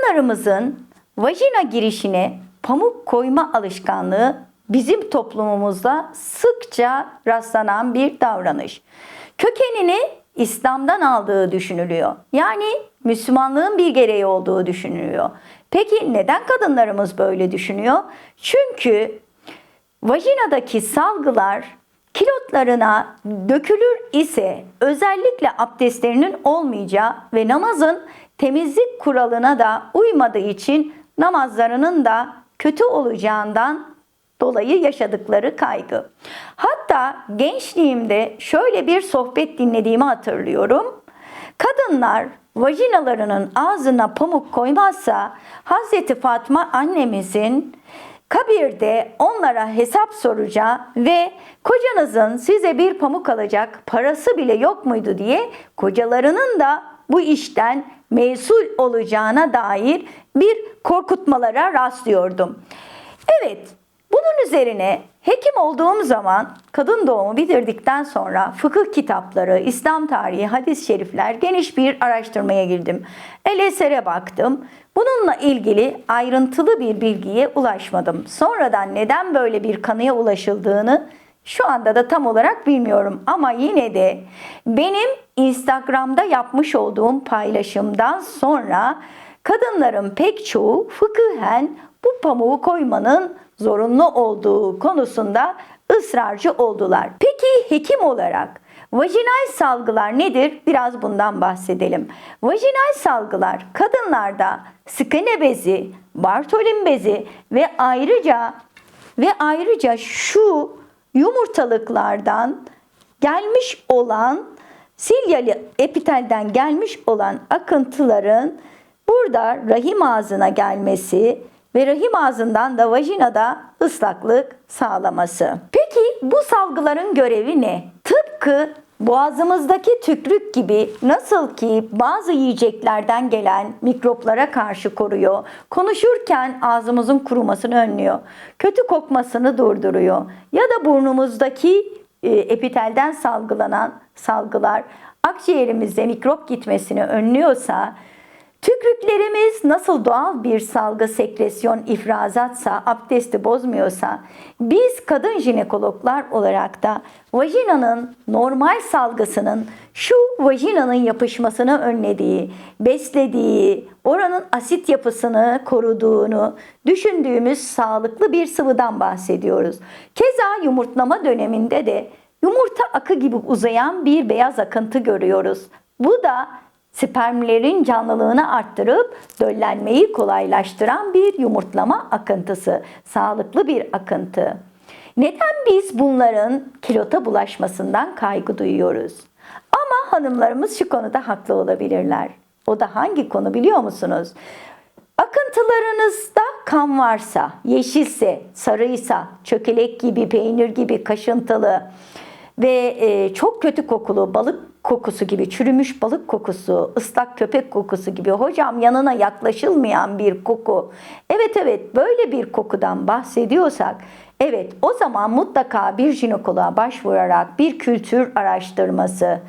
Kadınlarımızın vajina girişine pamuk koyma alışkanlığı bizim toplumumuzda sıkça rastlanan bir davranış. Kökenini İslam'dan aldığı düşünülüyor. Yani Müslümanlığın bir gereği olduğu düşünülüyor. Peki neden kadınlarımız böyle düşünüyor? Çünkü vajinadaki salgılar kilotlarına dökülür ise özellikle abdestlerinin olmayacağı ve namazın temizlik kuralına da uymadığı için namazlarının da kötü olacağından dolayı yaşadıkları kaygı. Hatta gençliğimde şöyle bir sohbet dinlediğimi hatırlıyorum. Kadınlar vajinalarının ağzına pamuk koymazsa Hazreti Fatma annemizin kabirde onlara hesap soracağı ve kocanızın size bir pamuk alacak parası bile yok muydu diye kocalarının da bu işten mesul olacağına dair bir korkutmalara rastlıyordum. Evet, bunun üzerine hekim olduğum zaman kadın doğumu bitirdikten sonra fıkıh kitapları, İslam tarihi, hadis-i şerifler geniş bir araştırmaya girdim. El esere baktım. Bununla ilgili ayrıntılı bir bilgiye ulaşmadım. Sonradan neden böyle bir kanıya ulaşıldığını şu anda da tam olarak bilmiyorum ama yine de benim Instagram'da yapmış olduğum paylaşımdan sonra kadınların pek çoğu fıkıhen bu pamuğu koymanın zorunlu olduğu konusunda ısrarcı oldular. Peki hekim olarak vajinal salgılar nedir? Biraz bundan bahsedelim. Vajinal salgılar kadınlarda skene bezi, Bartolin bezi ve ayrıca ve ayrıca şu yumurtalıklardan gelmiş olan silyali epitelden gelmiş olan akıntıların burada rahim ağzına gelmesi ve rahim ağzından da vajinada ıslaklık sağlaması. Peki bu salgıların görevi ne? Tıpkı boğazımızdaki tükrük gibi nasıl ki bazı yiyeceklerden gelen mikroplara karşı koruyor, konuşurken ağzımızın kurumasını önlüyor, kötü kokmasını durduruyor ya da burnumuzdaki e, epitelden salgılanan salgılar akciğerimizde mikrop gitmesini önlüyorsa Tükrüklerimiz nasıl doğal bir salgı sekresyon ifrazatsa, abdesti bozmuyorsa, biz kadın jinekologlar olarak da vajinanın normal salgısının şu vajinanın yapışmasını önlediği, beslediği, oranın asit yapısını koruduğunu düşündüğümüz sağlıklı bir sıvıdan bahsediyoruz. Keza yumurtlama döneminde de yumurta akı gibi uzayan bir beyaz akıntı görüyoruz. Bu da spermlerin canlılığını arttırıp döllenmeyi kolaylaştıran bir yumurtlama akıntısı, sağlıklı bir akıntı. Neden biz bunların kilota bulaşmasından kaygı duyuyoruz? Ama hanımlarımız şu konuda haklı olabilirler. O da hangi konu biliyor musunuz? Akıntılarınızda kan varsa, yeşilse, sarıysa, çökelek gibi, peynir gibi, kaşıntılı ve e, çok kötü kokulu balık kokusu gibi, çürümüş balık kokusu, ıslak köpek kokusu gibi hocam yanına yaklaşılmayan bir koku. Evet evet böyle bir kokudan bahsediyorsak evet o zaman mutlaka bir jinekoloğa başvurarak bir kültür araştırması,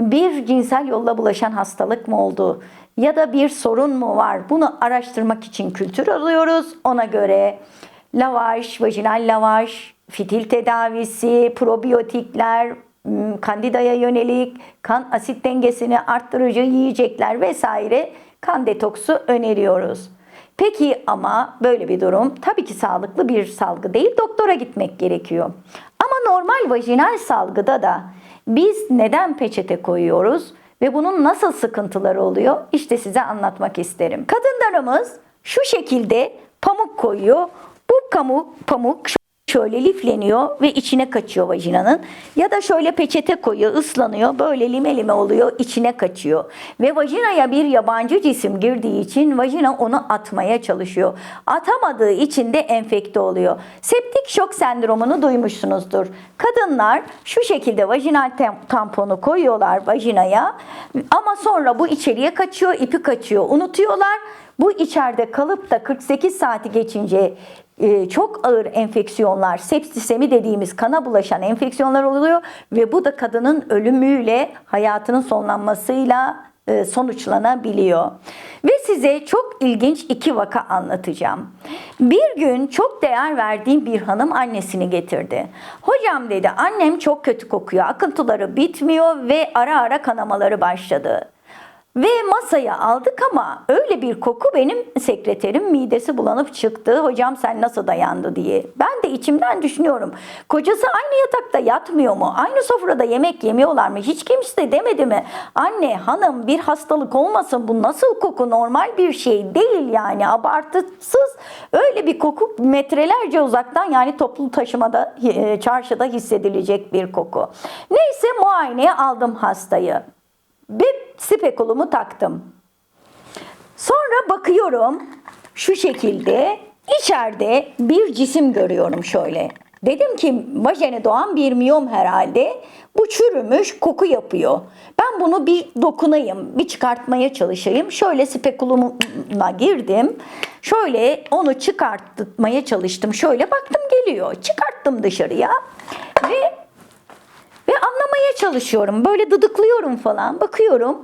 bir cinsel yolla bulaşan hastalık mı oldu ya da bir sorun mu var bunu araştırmak için kültür alıyoruz. Ona göre lavaş, vajinal lavaş, fitil tedavisi, probiyotikler, kandidaya yönelik kan asit dengesini arttırıcı yiyecekler vesaire kan detoksu öneriyoruz. Peki ama böyle bir durum tabii ki sağlıklı bir salgı değil, doktora gitmek gerekiyor. Ama normal vajinal salgıda da biz neden peçete koyuyoruz ve bunun nasıl sıkıntıları oluyor? İşte size anlatmak isterim. Kadınlarımız şu şekilde pamuk koyuyor. Bu pamuk, pamuk şöyle lifleniyor ve içine kaçıyor vajinanın. Ya da şöyle peçete koyuyor, ıslanıyor, böyle lime lime oluyor, içine kaçıyor. Ve vajinaya bir yabancı cisim girdiği için vajina onu atmaya çalışıyor. Atamadığı için de enfekte oluyor. Septik şok sendromunu duymuşsunuzdur. Kadınlar şu şekilde vajinal tamponu koyuyorlar vajinaya ama sonra bu içeriye kaçıyor, ipi kaçıyor, unutuyorlar. Bu içeride kalıp da 48 saati geçince çok ağır enfeksiyonlar, sepsisemi dediğimiz kana bulaşan enfeksiyonlar oluyor ve bu da kadının ölümüyle, hayatının sonlanmasıyla e, sonuçlanabiliyor. Ve size çok ilginç iki vaka anlatacağım. Bir gün çok değer verdiğim bir hanım annesini getirdi. Hocam dedi annem çok kötü kokuyor, akıntıları bitmiyor ve ara ara kanamaları başladı. Ve masaya aldık ama öyle bir koku benim sekreterim midesi bulanıp çıktı. Hocam sen nasıl dayandı diye. Ben de içimden düşünüyorum. Kocası aynı yatakta yatmıyor mu? Aynı sofrada yemek yemiyorlar mı? Hiç kimse demedi mi? Anne hanım bir hastalık olmasın bu nasıl koku normal bir şey değil yani abartısız. Öyle bir koku metrelerce uzaktan yani toplu taşımada e, çarşıda hissedilecek bir koku. Neyse muayeneye aldım hastayı. Bir spekulumu taktım. Sonra bakıyorum şu şekilde içeride bir cisim görüyorum şöyle. Dedim ki vajene doğan bir miyom herhalde. Bu çürümüş koku yapıyor. Ben bunu bir dokunayım, bir çıkartmaya çalışayım. Şöyle spekulumuna girdim. Şöyle onu çıkartmaya çalıştım. Şöyle baktım geliyor. Çıkarttım dışarıya. Ve ve anlamaya çalışıyorum. Böyle dıdıklıyorum falan. Bakıyorum.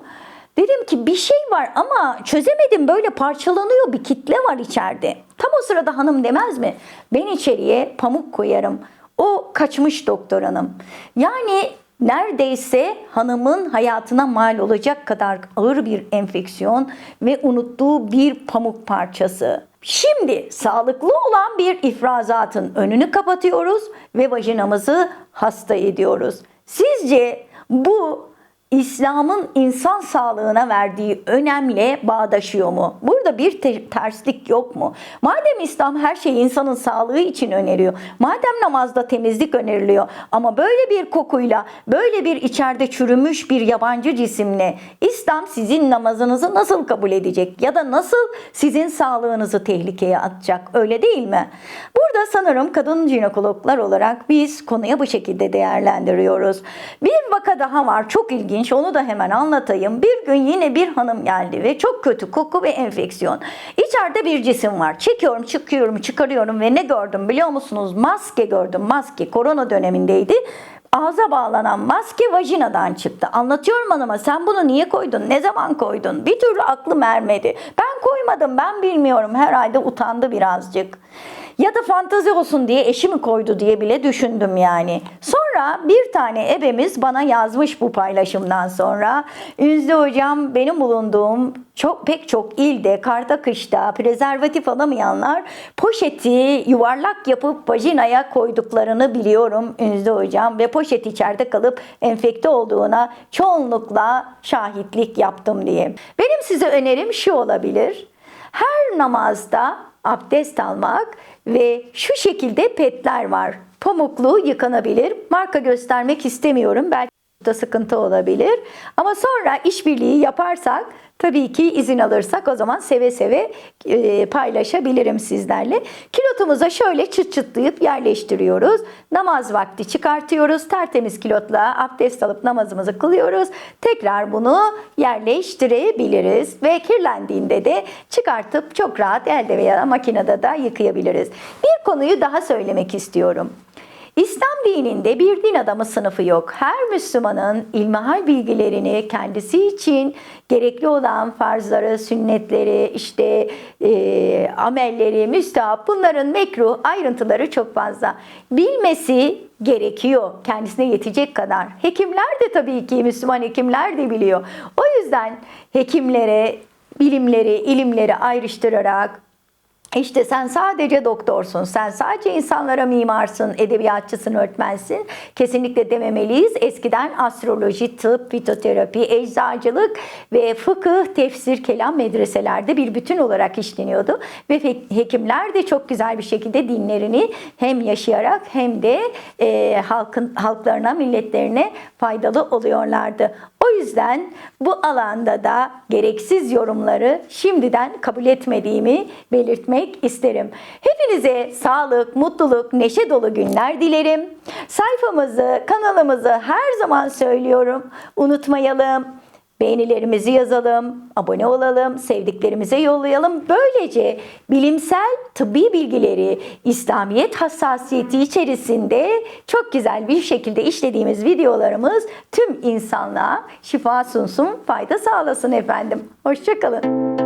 Dedim ki bir şey var ama çözemedim. Böyle parçalanıyor bir kitle var içeride. Tam o sırada hanım demez mi? Ben içeriye pamuk koyarım. O kaçmış doktor hanım. Yani neredeyse hanımın hayatına mal olacak kadar ağır bir enfeksiyon ve unuttuğu bir pamuk parçası. Şimdi sağlıklı olan bir ifrazatın önünü kapatıyoruz ve vajinamızı hasta ediyoruz. Sizce bu İslam'ın insan sağlığına verdiği önemle bağdaşıyor mu? Burada bir te- terslik yok mu? Madem İslam her şeyi insanın sağlığı için öneriyor, madem namazda temizlik öneriliyor ama böyle bir kokuyla, böyle bir içeride çürümüş bir yabancı cisimle İslam sizin namazınızı nasıl kabul edecek ya da nasıl sizin sağlığınızı tehlikeye atacak öyle değil mi? Burada sanırım kadın jinekologlar olarak biz konuya bu şekilde değerlendiriyoruz. Bir vaka daha var çok ilginç onu da hemen anlatayım. Bir gün yine bir hanım geldi ve çok kötü koku ve enfeksiyon. İçeride bir cisim var. Çekiyorum, çıkıyorum, çıkarıyorum ve ne gördüm biliyor musunuz? Maske gördüm. Maske korona dönemindeydi. Ağza bağlanan maske vajinadan çıktı. Anlatıyorum hanıma sen bunu niye koydun? Ne zaman koydun? Bir türlü aklım ermedi. Ben koymadım ben bilmiyorum. Herhalde utandı birazcık. Ya da fantazi olsun diye eşi mi koydu diye bile düşündüm yani. Sonra bir tane ebemiz bana yazmış bu paylaşımdan sonra. Ünzü hocam benim bulunduğum çok pek çok ilde karda kışta prezervatif alamayanlar poşeti yuvarlak yapıp vajinaya koyduklarını biliyorum Ünzü hocam ve poşet içeride kalıp enfekte olduğuna çoğunlukla şahitlik yaptım diye. Benim size önerim şu olabilir. Her namazda abdest almak ve şu şekilde petler var. Pamuklu yıkanabilir. Marka göstermek istemiyorum. Belki da sıkıntı olabilir. Ama sonra işbirliği yaparsak tabii ki izin alırsak o zaman seve seve e, paylaşabilirim sizlerle. Kilotumuza şöyle çıt çıtlayıp yerleştiriyoruz. Namaz vakti çıkartıyoruz. Tertemiz kilotla abdest alıp namazımızı kılıyoruz. Tekrar bunu yerleştirebiliriz ve kirlendiğinde de çıkartıp çok rahat elde veya makinede de yıkayabiliriz. Bir konuyu daha söylemek istiyorum. İslam dininde bir din adamı sınıfı yok. Her Müslümanın ilmihal bilgilerini kendisi için gerekli olan farzları, sünnetleri, işte e, amelleri, müstahap bunların mekruh ayrıntıları çok fazla. Bilmesi gerekiyor kendisine yetecek kadar. Hekimler de tabii ki Müslüman hekimler de biliyor. O yüzden hekimlere bilimleri, ilimleri ayrıştırarak işte sen sadece doktorsun, sen sadece insanlara mimarsın, edebiyatçısın, öğretmensin. Kesinlikle dememeliyiz. Eskiden astroloji, tıp, fitoterapi, eczacılık ve fıkıh, tefsir, kelam medreselerde bir bütün olarak işleniyordu. Ve hekimler de çok güzel bir şekilde dinlerini hem yaşayarak hem de e, halkın halklarına, milletlerine faydalı oluyorlardı. O yüzden bu alanda da gereksiz yorumları şimdiden kabul etmediğimi belirtmek isterim. Hepinize sağlık, mutluluk, neşe dolu günler dilerim. Sayfamızı, kanalımızı her zaman söylüyorum. Unutmayalım. Beğenilerimizi yazalım, abone olalım, sevdiklerimize yollayalım. Böylece bilimsel tıbbi bilgileri İslamiyet hassasiyeti içerisinde çok güzel bir şekilde işlediğimiz videolarımız tüm insanlığa şifa sunsun, fayda sağlasın efendim. Hoşçakalın.